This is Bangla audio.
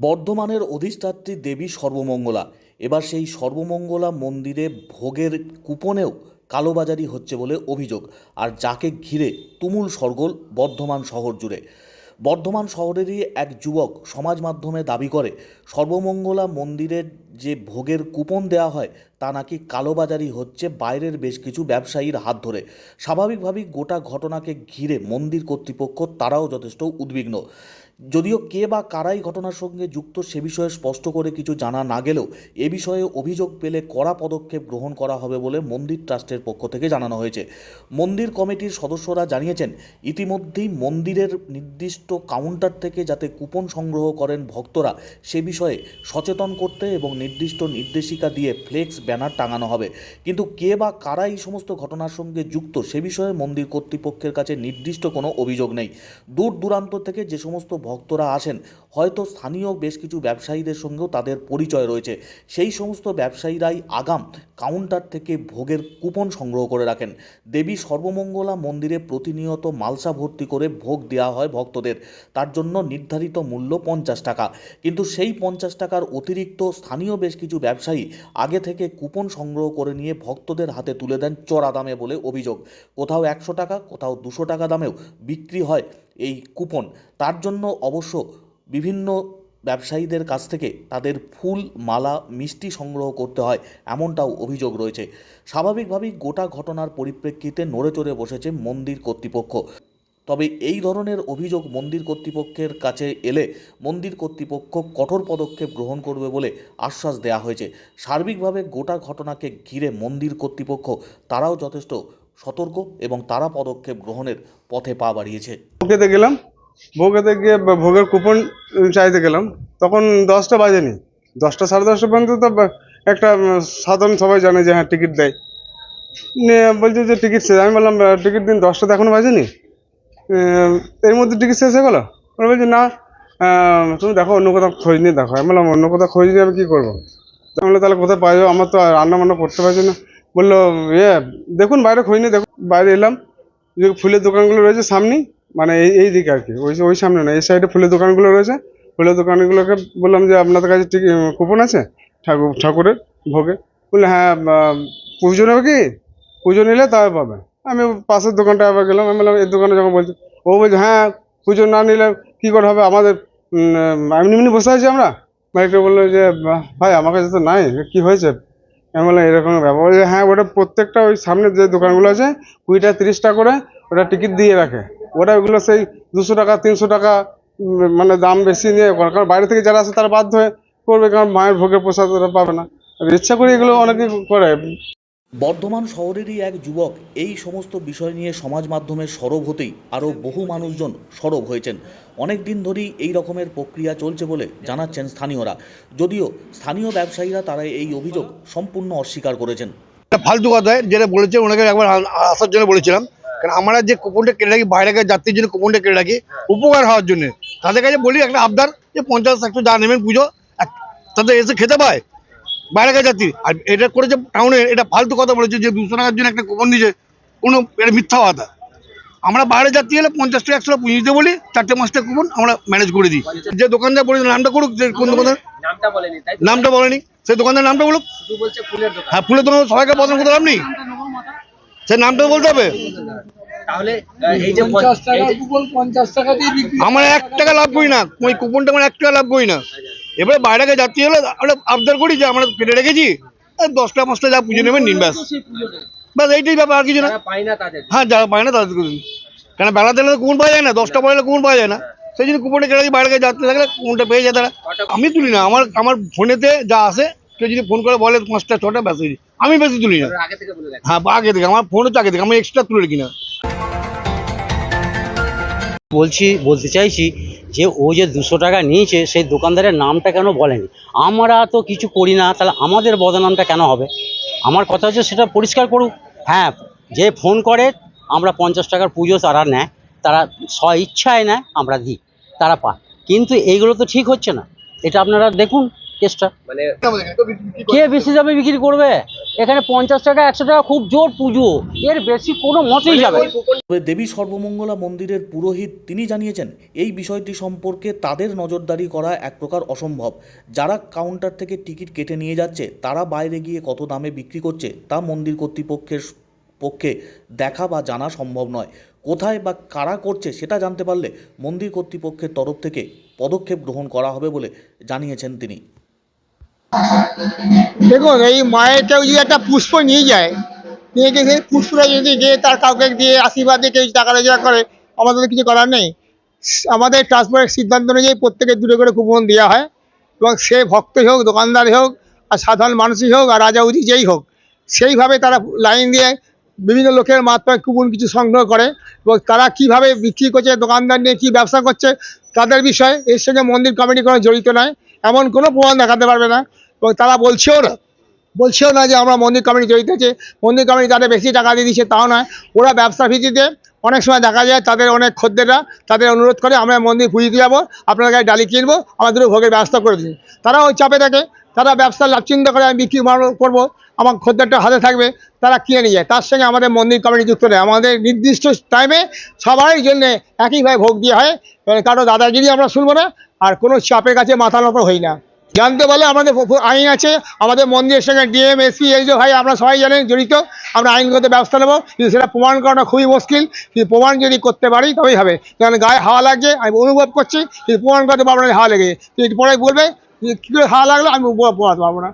বর্ধমানের অধিষ্ঠাত্রী দেবী সর্বমঙ্গলা। এবার সেই সর্বমঙ্গলা মন্দিরে ভোগের কুপনেও কালোবাজারি হচ্ছে বলে অভিযোগ। আর যাকে ঘিরে তুমুল সরগোল বর্ধমান শহর জুড়ে। বর্ধমান শহরেরই এক যুবক সমাজ মাধ্যমে দাবি করে, সর্বমঙ্গলা মন্দিরের যে ভোগের কুপন দেওয়া হয় তা নাকি কালোবাজারি হচ্ছে বাইরের বেশ কিছু ব্যবসায়ীর হাত ধরে। স্বাভাবিকভাবেই গোটা ঘটনাকে ঘিরে মন্দির কর্তৃপক্ষ তারাও যথেষ্ট উদ্বিগ্ন। যদিও কে বা কারাই ঘটনার সঙ্গে যুক্ত সে বিষয়ে স্পষ্ট করে কিছু জানা না গেলেও এ বিষয়ে অভিযোগ পেলে কড়া পদক্ষেপ গ্রহণ করা হবে বলে মন্দির ট্রাস্টের পক্ষ থেকে জানানো হয়েছে। মন্দির কমিটির সদস্যরা জানিয়েছেন, ইতিমধ্যেই মন্দিরের নির্দিষ্ট কাউন্টার থেকে যাতে কুপন সংগ্রহ করেন ভক্তরা সে বিষয়ে সচেতন করতে এবং নির্দিষ্ট নির্দেশিকা দিয়ে ফ্লেক্স ব্যানার টাঙানো হবে। কিন্তু কে বা কারা এই সমস্ত ঘটনার সঙ্গে যুক্ত, সে বিষয়ে মন্দির কর্তৃপক্ষের কাছে নির্দিষ্ট কোনো অভিযোগ নেই। দূর দূরান্ত থেকে যে সমস্ত ভক্তরা আসেন, হয়তো স্থানীয় বেশ কিছু ব্যবসায়ীদের সঙ্গেও তাদের পরিচয় রয়েছে। সেই সমস্ত ব্যবসায়ীরাই আগাম কাউন্টার থেকে ভোগের কুপন সংগ্রহ করে রাখেন। দেবী সর্বমঙ্গলা মন্দিরে প্রতিনিয়ত মালসা ভর্তি করে ভোগ দেওয়া হয় ভক্তদের। তার জন্য নির্ধারিত মূল্য পঞ্চাশ টাকা। কিন্তু সেই পঞ্চাশ টাকার অতিরিক্ত স্থানীয় বেশ কিছু ব্যবসায়ী আগে থেকে কুপন সংগ্রহ করে নিয়ে ভক্তদের হাতে তুলে দেন চড়া দামে বলে অভিযোগ। কোথাও একশো টাকা, কোথাও দুশো টাকা দামেও বিক্রি হয় এই কুপন। তার জন্য অবশ্য বিভিন্ন ব্যবসায়ীদের কাছ থেকে তাদের ফুল, মালা, মিষ্টি সংগ্রহ করতে হয়, এমনটাও অভিযোগ রয়েছে। স্বাভাবিকভাবেই গোটা ঘটনার পরিপ্রেক্ষিতে নড়ে চড়ে বসেছে মন্দির কর্তৃপক্ষ। তবে এই ধরনের অভিযোগ মন্দির কর্তৃপক্ষের কাছে এলে মন্দির কর্তৃপক্ষ কঠোর পদক্ষেপ গ্রহণ করবে বলে আশ্বাস দেওয়া হয়েছে। সার্বিকভাবে গোটা ঘটনাকে ঘিরে মন্দির কর্তৃপক্ষ তারাও যথেষ্ট সতর্ক এবং তারা পদক্ষেপ গ্রহণের পথে পা বাড়িয়েছে। গেলাম? ভোগেতে গিয়ে ভোগের কুপন চাইতে গেলাম তখন দশটা বাজেনি। দশটা সাড়ে দশটা পর্যন্ত তো একটা সাধারণ সবাই জানে যে হ্যাঁ টিকিট দেয়। নিয়ে বলছে যে টিকিট শেষ। আমি বললাম টিকিট দিন দশটা তো এখনও বাজেনি? এর মধ্যে টিকিট শেষ হয়ে গেলো? ওরা বলছে না তুমি দেখো অন্য কোথাও খোঁজ নিয়ে দেখো। আমি বললাম অন্য কোথাও খোঁজ নিয়ে আমি কী করব? তো আমি বললাম, তাহলে কোথায় পাওয়া যাবে? আমার তো রান্না বান্না করতে পারছি না। বলল ইয়ে দেখুন বাইরে খোঁজ নিয়ে দেখুন। বাইরে এলাম যে ফুলের দোকানগুলো রয়েছে সামনেই মানে এই এই দিকে আর কি। ওই ওই সামনে না, এই সাইডে ফুলের দোকানগুলো রয়েছে। ফুলের দোকানগুলোকে বললাম যে আপনাদের কাছে কুপন আছে? ঠাকুর ঠাকুরের ভোগে। বললে হ্যাঁ পুজো নেবে কি? পুজো নিলে তবে পাবে। আমি পাশের দোকানটা আবার গেলাম, আমি বললাম এই দোকানে যখন বলছি, ও বলছে হ্যাঁ পুজো না নিলে কী করে হবে? আমাদের এমনি এমনি বসে আছি আমরা। মাইকটা বলল যে ভাই, আমার কাছে তো নাই কি হয়েছে? আমি বললাম, এরকম ব্যাপার। হ্যাঁ ওটা প্রত্যেকটা ওই সামনে যে দোকানগুলো আছে, কুড়িটা, তিরিশটা করে ওটা টিকিট দিয়ে রাখে। ওরা ওগুলো সেই দুশো টাকা তিনশো টাকা মানে দাম বেশি নিয়ে করে। কারণ বাইরে থেকে যারা আসে তারা বাধ্য হয়ে করবে কারণ মায়ের ভোগের প্রসাদ ওরা পাবে না। ইচ্ছা করে এগুলো অনেকে করে। বর্ধমান শহরেরই এক যুবক এই সমস্ত বিষয় নিয়ে সমাজ মাধ্যমে সরব হতেই আরও বহু মানুষজন সরব হয়েছেন। অনেক দিন ধরেই এই রকমের প্রক্রিয়া চলছে বলে জানাচ্ছেন স্থানীয়রা। যদিও স্থানীয় ব্যবসায়ীরা তারা এই অভিযোগ সম্পূর্ণ অস্বীকার করেছেন। একটা ফালতু কথায় যেটা বলেছে ওনাকে একবার আসার জন্য বলেছিলাম। কারণ আমরা যে কুপনটা কেটে রাখি বাইরে যাত্রীর জন্য কুপনটা কেটে রাখি উপকার হওয়ার জন্য। তাদের কাছে বলি একটা আবদার যে পঞ্চাশ একশো যা নেবেন পুজো তাদের এসে খেতে পায়। বাইরে যাত্রী। আর এটা করেছে টাউনে এটা ফালতু কথা বলেছে যে দুশো টাকার জন্য একটা কুপন দিয়েছে। কোনো এটা মিথ্যা কথা। আমরা বাইরে যাত্রী হলে পঞ্চাশ টাকা একশো টাকা পুঁজি দিতে বলি চারটে পাঁচটা কুপন আমরা ম্যানেজ করে দিই। যে দোকানদার বলে নামটা করুক যে কোন দোকানদার নামটা বলেনি নামটা বলেনি। সেই দোকানদার নামটা বলুক। হ্যাঁ ফুলের দোকান সবাইকে পছন্দ করতে লাভ নেই। সে নামটা বলতে হবে? আমার এক টাকা লাভ করি না। ওই কুপনটা আমার এক টাকা লাভ করি না। এবারে বাইরে যাত্রী হলে আমরা আবদার করি যে আমরা কেটে রেখেছি। আর দশটা পাঁচটা যা পুজো নেবেন নিন ব্যাস। ব্যাস এইটাই ব্যাপার আর কিছু না। হ্যাঁ যারা পায় না তাদের করে দিন। কেন বেলা দিলে তো কুপন পাওয়া যায় না দশটা পরে কুপন পাওয়া যায় না। সেই জন্য কুপনটা কেটে রাখি বাইরে যাত্রী থাকলে কুপনটা পেয়ে যায় তারা আমি তুলি না আমার আমার ফোনেতে যা আসে কেউ যদি ফোন করে বলে পাঁচটা ছটা ব্যাস হয়ে। আমি বেশি তুলি না। আগে থেকে হ্যাঁ আগে থেকে আমার ফোন হচ্ছে আগে থেকে আমি এক্সট্রা তুলে রাখি না। বলছি বলতে চাইছি যে ও যে দুশো টাকা নিয়েছে সেই দোকানদারের নামটা কেন বলেনি? আমরা তো কিছু করি না তাহলে আমাদের বদনামটা কেন হবে? আমার কথা হচ্ছে সেটা পরিষ্কার করুক। হ্যাঁ যে ফোন করে আমরা পঞ্চাশ টাকার পুজো তারা নেয় তারা স্ব ইচ্ছায় নেয় আমরা দিই তারা পায়। কিন্তু এইগুলো তো ঠিক হচ্ছে না। এটা আপনারা দেখুন কেসটা। মানে কে বেশি দামে বিক্রি করবে? এখানে পঞ্চাশ টাকা একশো টাকা খুব জোর পুজো। এর বেশি কোনো মতেই যাবে তবে দেবী সর্বমঙ্গলা মন্দিরের পুরোহিত তিনি জানিয়েছেন এই বিষয়টি সম্পর্কে তাদের নজরদারি করা এক প্রকার অসম্ভব। যারা কাউন্টার থেকে টিকিট কেটে নিয়ে যাচ্ছে তারা বাইরে গিয়ে কত দামে বিক্রি করছে তা মন্দির কর্তৃপক্ষের পক্ষে দেখা বা জানা সম্ভব নয়। কোথায় বা কারা করছে সেটা জানতে পারলে মন্দির কর্তৃপক্ষের তরফ থেকে পদক্ষেপ গ্রহণ করা হবে বলে জানিয়েছেন তিনি। দেখুন, এই মায়ের কেউ যদি একটা পুষ্প নিয়ে যায়, নিয়ে সেই পুষ্পটা যদি গিয়ে তার কাউকে দিয়ে আশীর্বাদ দিয়ে কেউ টাকা রোজগার করে আমাদের কিছু করার নেই। আমাদের ট্রান্সপোর্টের সিদ্ধান্ত অনুযায়ী প্রত্যেকে দূরে করে কুপন দেওয়া হয়, এবং সে ভক্তই হোক, দোকানদারই হোক, আর সাধারণ মানুষই হোক, আর রাজা উজি যেই হোক, সেইভাবে তারা লাইন দিয়ে বিভিন্ন লোকের মাত্রায় কুপন কিছু সংগ্রহ করে, এবং তারা কীভাবে বিক্রি করছে, দোকানদার নিয়ে কী ব্যবসা করছে, তাদের বিষয়ে এর সঙ্গে মন্দির কমিটি কোনো জড়িত নয়। এমন কোনো প্রমাণ দেখাতে পারবে না। এবং তারা বলছেও না। বলছেও না যে আমরা মন্দির কমিটি জড়িত আছে মন্দির কমিটি তাদের বেশি টাকা দিয়ে দিচ্ছে, তাও নয়। ওরা ব্যবসা ভিত্তিতে অনেক সময় দেখা যায় তাদের অনেক খদ্দেররা তাদের অনুরোধ করে আমরা মন্দির পুজোতে যাব আপনার গায়ে ডালি কিনবো, আমাদের ভোগের ব্যবস্থা করে দিন। তারা ওই চাপে থাকে। তারা ব্যবসা লাভ, চিন্তা করে আমি বিক্রি করব, আমার খদ্দেরটা হাতে থাকবে, তারা কিনে নিয়ে যায়। তার সঙ্গে আমাদের মন্দির কমিটি যুক্ত নেই আমাদের নির্দিষ্ট টাইমে সবারই জন্য একইভাবে ভোগ দিয়ে হয়। এবার কারও দাদাগিরি আমরা শুনব না, আর কোনো চাপের কাছে মাথা নত হই না। জানতে পারলে আমাদের আইন আছে, আমাদের মন্দিরের সঙ্গে ডিএম এসপি যে ভাই, আমরা সবাই জানেন জড়িত, আমরা আইনগত ব্যবস্থা নেব, কিন্তু সেটা প্রমাণ করাটা খুবই মুশকিল। কিন্তু প্রমাণ যদি করতে পারি, তবেই হবে। কারণ গায়ে হাওয়া লাগছে, আমি অনুভব করছি, কিন্তু প্রমাণ করতে পারব হাওয়া লেগেছে। পরে বলবে যে কী করে হাওয়া লাগল আমি বলতে পারব না